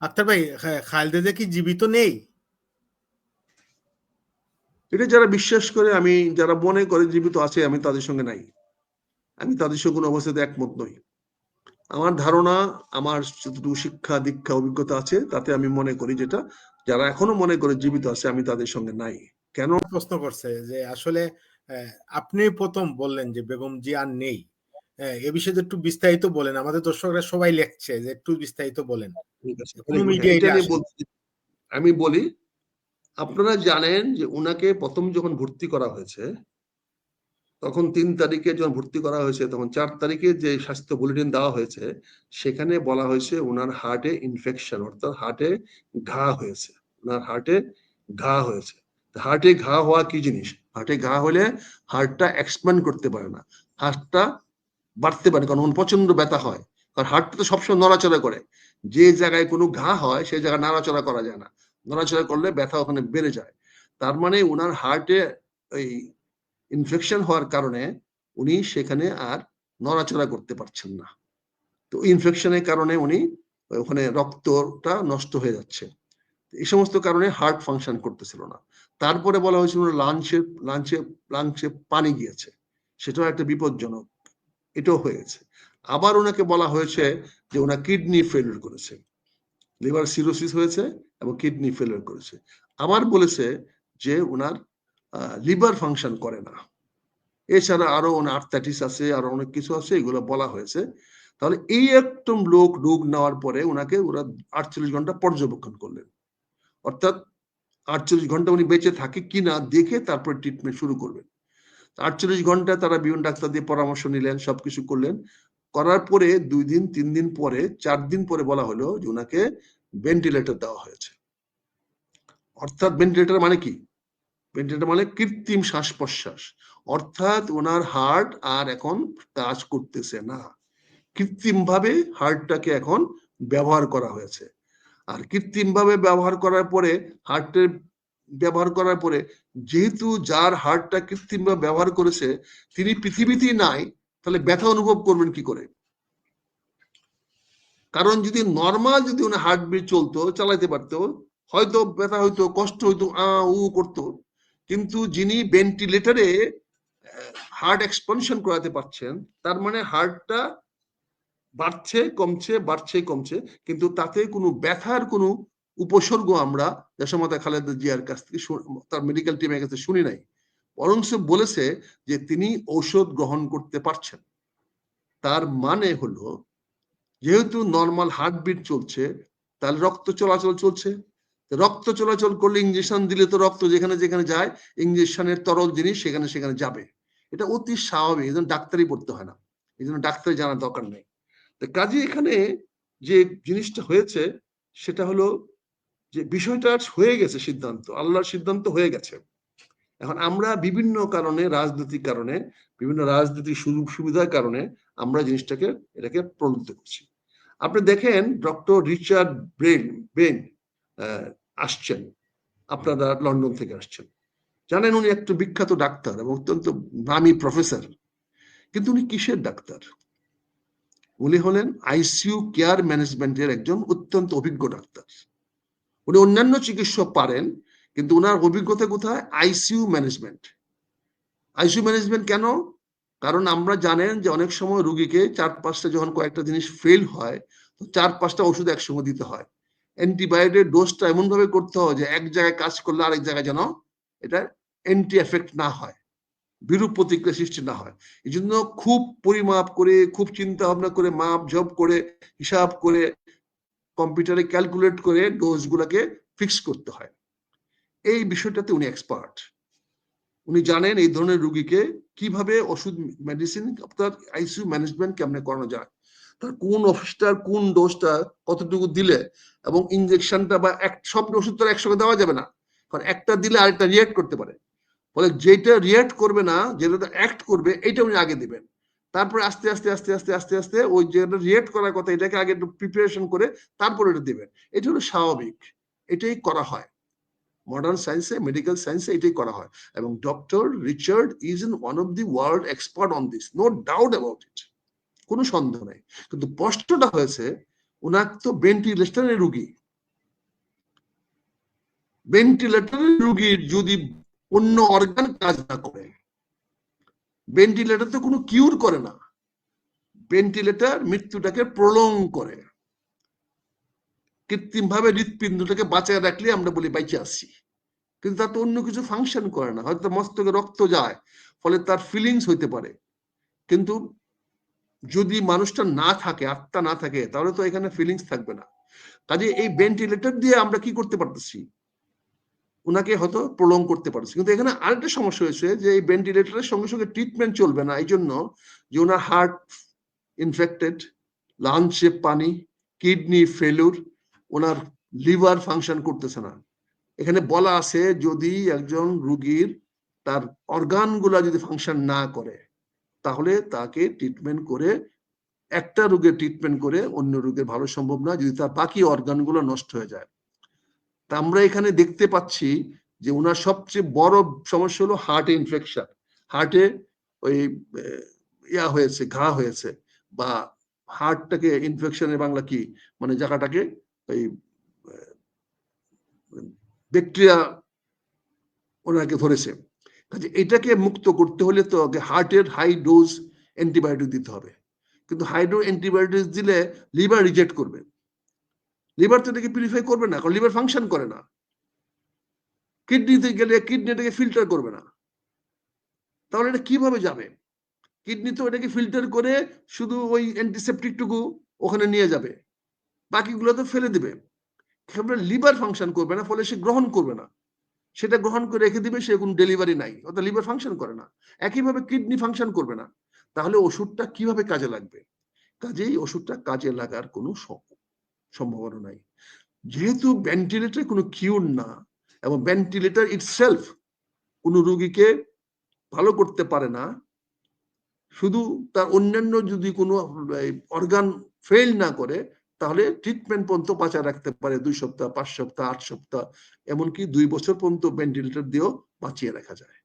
আক্তার ভাই খা- খালেদা কি জীবিত নেই? এটা যারা বিশ্বাস করে আমি যারা মনে করে জীবিত আছে আমি তাদের সঙ্গে নাই। আমি তাদের সঙ্গে কোনো অবস্থাতে একমত নই। আমার ধারণা আমার যতটুকু শিক্ষা দীক্ষা অভিজ্ঞতা আছে তাতে আমি মনে করি যেটা যারা এখনও মনে করে জীবিত আছে আমি তাদের সঙ্গে নাই। কেন? প্রশ্ন করছে যে আসলে আহ, আপনি প্রথম বললেন যে বেগম জি আর নেই। আহ, এ বিষয়ে একটু বিস্তারিত বলেন। আমাদের দর্শকরা সবাই লেখছে যে একটু বিস্তারিত বলেন। আমি বলি আপনারা জানেন যে উনাকে প্রথম যখন ভর্তি করা হয়েছে তখন তিন তারিখে যখন ভর্তি করা হয়েছে তখন চার তারিখে যে স্বাস্থ্য বুলেটিন দেওয়া হয়েছে সেখানে বলা হয়েছে ওনার হার্টে ইনফেকশন অর্থাৎ হার্টে ঘা হয়েছে। ওনার হার্টে ঘা হয়েছে। হার্টে ঘা হওয়া কি জিনিস? হার্টে ঘা হলে হার্টটা এক্সপ্যান্ড করতে পারে না। হার্টটা বাড়তে পারে, কারণ প্রচণ্ড ব্যথা হয়। কারণ হার্টটা তো সবসময় নড়াচড়া করে। যে জায়গায় কোনো ঘা হয় সেই জায়গায় নাড়াচড়া করা যায় না। নড়াচড়া করলে ব্যথা ওখানে বেড়ে যায়। তার মানে ওনার হার্টে এই ইনফেকশন হওয়ার কারণে উনি সেখানে আর নড়াচড়া করতে পারছেন না। তো ইনফেকশনের কারণে উনি ওখানে রক্তটা নষ্ট হয়ে যাচ্ছে। এই সমস্ত কারণে হার্ট ফাংশন করতেছিল না। তারপরে বলা হয়েছিল লাঞ্চে লাঞ্চে লাঞ্চে পানি গিয়েছে। সেটাও একটা বিপজ্জনক। এটাও হয়েছে। আবার ওনাকে বলা হয়েছে যে ওনার কিডনি ফেলিয়ার করেছে। লিভার সিরোসিস হয়েছে এবং কিডনি ফেলিয়ার করেছে। আবার বলেছে যে ওনার লিভার ফাংশন করে না। এছাড়া আরও ওনার আর্থাইটিস আছে, আরও অনেক কিছু আছে, এগুলো বলা হয়েছে। তাহলে এই একদম লোক রোগ নেওয়ার পরে ওনাকে ওরা আটচল্লিশ ঘণ্টা পর্যবেক্ষণ করলেন। অর্থাৎ আটচল্লিশ ঘণ্টা উনি বেঁচে থাকে কিনা দেখে তারপর ট্রিটমেন্ট শুরু করবেন। আটচল্লিশ ঘণ্টা তারা বিভিন্ন ডাক্তার দিয়ে পরামর্শ নিলেন, সবকিছু করলেন। করার পরে দুই দিন, তিন দিন পরে, চার দিন পরে বলা হলো যে ওনাকে ভেন্টিলেটর দেওয়া হয়েছে। অর্থাৎ ভেন্টিলেটর মানে কি? ভেন্টিলেটর মানে কৃত্রিম শ্বাস প্রশ্বাস অর্থাৎ ওনার হার্ট আর এখন কাজ করতেছে না। কৃত্রিম ভাবে হার্টটাকে এখন ব্যবহার করা হয়েছে। আর কৃত্রিম ভাবে ব্যবহার করার পরে হার্টের ব্যবহার করার পরে যেহেতু যার হার্টটা কৃত্রিম ব্যবহার করেছে, তিনি পৃথিবীতেই নাই, তাহলে ব্যথা অনুভব করবেন কি করে? কারণ যদি নর্মাল যদি উনি হার্টবিট চলতো, চালাইতে পারতো, হয়তো ব্যথা হইতো, কষ্ট হইতো, আ, উ করতো। কিন্তু যিনি ভেন্টিলেটরে হার্ট এক্সপানশন করাতে পারছেন, তার মানে হার্টটা বাড়ছে, কমছে বাড়ছে, কমছে, কিন্তু তাতে কোনো ব্যথার কোনো উপসর্গ আমরা দেশমাতা খালেদা জিয়ার কাছ থেকে তার মেডিকেল টিমের কাছে শুনি নাই। বরং সে বলেছে যে তিনি ঔষধ গ্রহণ করতে পারছেন। তার মানে হলো, যেহেতু নর্মাল হার্টবিট চলছে, তাহলে রক্ত চলাচল চলছে। রক্ত চলাচল করলে ইঞ্জেকশন দিলে তো রক্ত যেখানে যেখানে যায় ইঞ্জেকশনের তরল জিনিস সেখানে সেখানে যাবে। এটা অতি স্বাভাবিক এই জন্য ডাক্তারি পড়তে হয় না। এই জন্য ডাক্তারি জানার দরকার নেই। তো কাজে এখানে যে জিনিসটা হয়েছে, সেটা হলো যে বিষয়টা হয়ে গেছে সিদ্ধান্ত, আল্লাহর সিদ্ধান্ত হয়ে গেছে। এখন আমরা বিভিন্ন কারণে, রাজনৈতিক কারণে, বিভিন্ন রাজনৈতিক সুযোগ সুবিধার কারণে আমরা জিনিসটাকে, এটাকে প্রলুব্ধ করছি। আপনি দেখেন ডক্টর রিচার্ড ব্রেন বেন আসছেন। আপনারা লন্ডন থেকে আসছেন। জানেন উনি একটা বিখ্যাত ডাক্তার এবং অত্যন্ত নামী প্রফেসর। কিন্তু উনি কিসের ডাক্তার? উনি হলেন আইসিইউ কেয়ার ম্যানেজমেন্টের একজন অত্যন্ত অভিজ্ঞ ডাক্তার। উনি অন্যান্য চিকিৎসক পারেন, কিন্তু ওনার অভিজ্ঞতা কোথায়? ICU management. আইসিইউ ম্যানেজমেন্ট কেন? কারণ আমরা জানেন যে অনেক সময় রুগীকে চার পাঁচটা যখন কয়েকটা জিনিস ফেল হয়, তো চার পাঁচটা ওষুধ একসঙ্গে দিতে হয়। অ্যান্টিবায়োটিক ডোজটা এমন ভাবে করতে হয় যে এক জায়গায় কাজ করলে আরেক জায়গায় যেন এটা অ্যান্টি এফেক্ট না হয়, বিরূপ প্রতিক্রিয়া সৃষ্টি না হয়। এই জন্য খুব পরিমাপ করে, খুব চিন্তা ভাবনা করে মাপ জব করে, হিসাব করে কম্পিউটারে ক্যালকুলেট করে ডোজ গুলাকে ফিক্স করতে হয়। এই বিষয়টাতে উনি এক্সপার্ট। উনি জানেন এই ধরনের রুগীকে কীভাবে ওষুধ মেডিসিন, আপনার আইসিইউ ম্যানেজমেন্ট কেমনে করানো যায়, তার কোন ওষুধটার কোন ডোজটা কতটুকু দিলে, এবং ইনজেকশনটা বা এক, সব ওষুধ তো একসঙ্গে দেওয়া যাবে না, কারণ একটা দিলে আরেকটা রিয়েক্ট করতে পারে। ফলে যেটা রিয়েক্ট করবে না, যেটা অ্যাক্ট করবে এটা উনি আগে দিবেন। তারপরে আস্তে আস্তে আস্তে আস্তে আস্তে আস্তে ওই যেটা রিয়েক্ট করার কথা, এটাকে আগে একটু প্রিপারেশন করে তারপরে এটা দিবেন। এটা হলো স্বাভাবিক। এটাই করা হয়। মডার্ন সায়েন্সে মেডিকেল সায়েন্সে এটাই করা হয়। এবং doctor Richard is in one of the world expert on this no doubt about it কোনো সন্দেহ নেই। কিন্তু প্রশ্নটা হয়েছে ওনার তো ভেন্টিলেশনের রুগী। ভেন্টিলেটর রুগীর যদি অন্য অর্গান কাজ না করে ভেন্টিলেটর তো কোনো কিউর করে না। ভেন্টিলেটর মৃত্যুটাকে প্রলং করে। কৃত্রিম ভাবে হৃৎপিণ্ডটাকে বাঁচায় রাখলে আমরা বলি বাইচে আসছি। কিন্তু তার তো অন্য কিছু ফাংশন করে না। হয়তো মস্তকে রক্ত যায়, ফলে তার ফিলিংস হইতে পারে। কিন্তু যদি মানুষটা না থাকে, আত্মা না থাকে, তাহলে তো এখানে ফিলিংস থাকবে না। কাজে এই ভেন্টিলেটর দিয়ে আমরা কি করতে পারতেছি? ওনাকে হয়তো প্রলং করতে পারছি। কিন্তু এখানে আরেকটা সমস্যা হয়েছে যে এই ভেন্টিলেটরের সঙ্গে সঙ্গে ট্রিটমেন্ট চলবে না। এই জন্য যে ওনার হার্ট ইনফেক্টেড লাঞ্চে পানি কিডনি ফেলুর ওনার লিভার ফাংশন করতেছে না। এখানে বলা আছে যদি একজন রুগীর তার অর্গানগুলা যদি ফাংশন না করে, তাহলে তাকে ট্রিটমেন্ট করে, একটা রোগের ট্রিটমেন্ট করে অন্য রোগের ভালো সম্ভব না। যদি তার বাকি অর্গানগুলো নষ্ট হয়ে যায়। তা আমরা এখানে দেখতে পাচ্ছি যে ওনার সবচেয়ে বড় সমস্যা হলো হার্টে ইনফেকশন হার্টে ওই ইয়া হয়েছে, ঘা হয়েছে বা হার্টটাকে ইনফেকশনের বাংলা কি? মানে জায়গাটাকে ওই ব্যাকটেরিয়া ওনাকে ধরেছে। কাজে এটাকে মুক্ত করতে হলে তো হার্টের হাই ডোজ অ্যান্টিবায়োটিক দিতে হবে। কিন্তু হাই ডোজ অ্যান্টিবায়োটিক দিলে লিভার রিজেক্ট করবে। লিভার তো এটাকে পিউরিফাই করবে না, কারণ লিভার ফাংশন করে না। কিডনিতে গেলে কিডনি এটাকে ফিল্টার করবে না। তাহলে এটা কীভাবে যাবে? কিডনি তো এটাকে ফিল্টার করে শুধু ওই অ্যান্টিসেপটিকটুকু ওখানে নিয়ে যাবে। বাকিগুলো তো ফেলে দিবে। লিভার ফাংশন করবে না, ফলে সে গ্রহণ করবে না। সেটা গ্রহণ করে রেখে দিবে, সে কোনো ডেলিভারি নাই। অর্থাৎ লিভার ফাংশন করে না। একইভাবে কিডনি ফাংশন করবে না। তাহলে ওষুধটা কীভাবে কাজে লাগবে? কাজেই ওষুধটা কাজে লাগার কোনো সম- সম্ভাবনা নাই। যেহেতু ভেন্টিলেটর কোনো কিউর না এবং ভেন্টিলেটর ইটসেলফ কোনো রোগীকে ভালো করতে পারে না, শুধু তার অন্যান্য যদি কোনো অর্গান ফেল না করে, তাহলে ট্রিটমেন্ট পর্যন্ত বাঁচায় রাখতে পারে, দুই সপ্তাহ, পাঁচ সপ্তাহ, আট সপ্তাহ, এমনকি দুই বছর পর্যন্ত ভেন্টিলেটর দিয়েও বাঁচিয়ে রাখা যায়।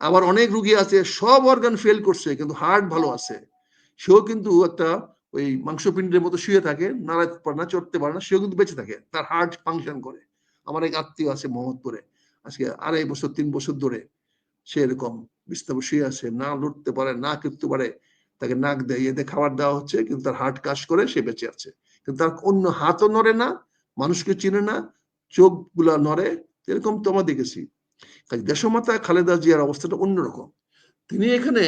আবার অনেক রুগী আছে, সব অর্গান ফেল করছে, কিন্তু হার্ট ভালো আছে। সেও কিন্তু একটা ওই মাংসপিণ্ডের মতো শুয়ে থাকে, নাড়াতে পারে না, চড়তে পারে না, সেও কিন্তু বেঁচে থাকে, তার হার্ট ফাংশন করে। আমার এক আত্মীয় আছে মোহাম্মদপুরে, আজকে আড়াই বছর, তিন বছর ধরে সে এরকম বিস্তার শুয়ে আছে, না লড়তে পারে, না করতে পারে, তাকে নাক দেয় এতে খাবার দেওয়া হচ্ছে, কিন্তু তার হার্ট কাজ করে, সে বেঁচে আছে। কিন্তু তার অন্য হাতও নড়ে না, মানুষকে চিনে না চোখগুলা নড়ে, এরকম তো আমরা দেখেছি। দেশমাতা খালেদা জিয়ার অবস্থাটা অন্যরকম। তিনি এখানে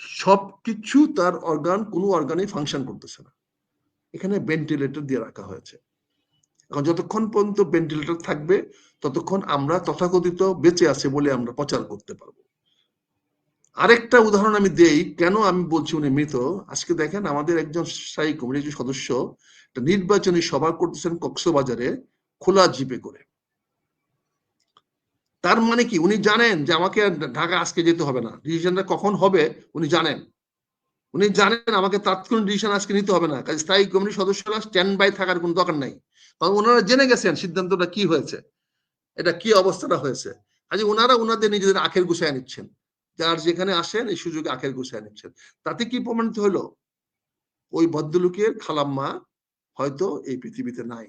সবকিছু তার অর্গান কোনো অর্গানে ফাংশন করতেছে না। এখানে ভেন্টিলেটর দিয়ে রাখা হয়েছে। এখন যতক্ষণ পর্যন্ত ভেন্টিলেটর থাকবে, ততক্ষণ আমরা তথাকথিত বেঁচে আছে বলে আমরা প্রচার করতে পারব। আরেকটা উদাহরণ আমি দেই, কেন আমি বলছি উনি মৃত? আজকে দেখেন আমাদের একজন স্থায়ী কমিটির সদস্য নির্বাচনী সভা করতেছেন কক্সবাজারে খোলা জিপে করে। তার মানে কি? উনি জানেন যে আমাকে ঢাকা আজকে যেতে হবে না। ডিসিশনটা কখন হবে? উনি জানেন। উনি জানেন আমাকে তাৎক্ষণিক ডিসিশন আজকে নিতে হবে না। স্থায়ী কমিটির সদস্যরা স্ট্যান্ড বাই থাকার কোনো দরকার নাই। কারণ ওনারা জেনে গেছেন সিদ্ধান্তটা কি হয়েছে। এটা কি অবস্থাটা হয়েছে। কাজে ওনারা ওনাদের নিজেদের আখের গুছায় নিচ্ছেন। যার যেখানে আসেন এই সুযোগে আখের গুছায় নিচ্ছেন। তাতে কি প্রমাণিত হলো? ওই ভদ্রলোকের খালাম্মা হয়তো এই পৃথিবীতে নাই।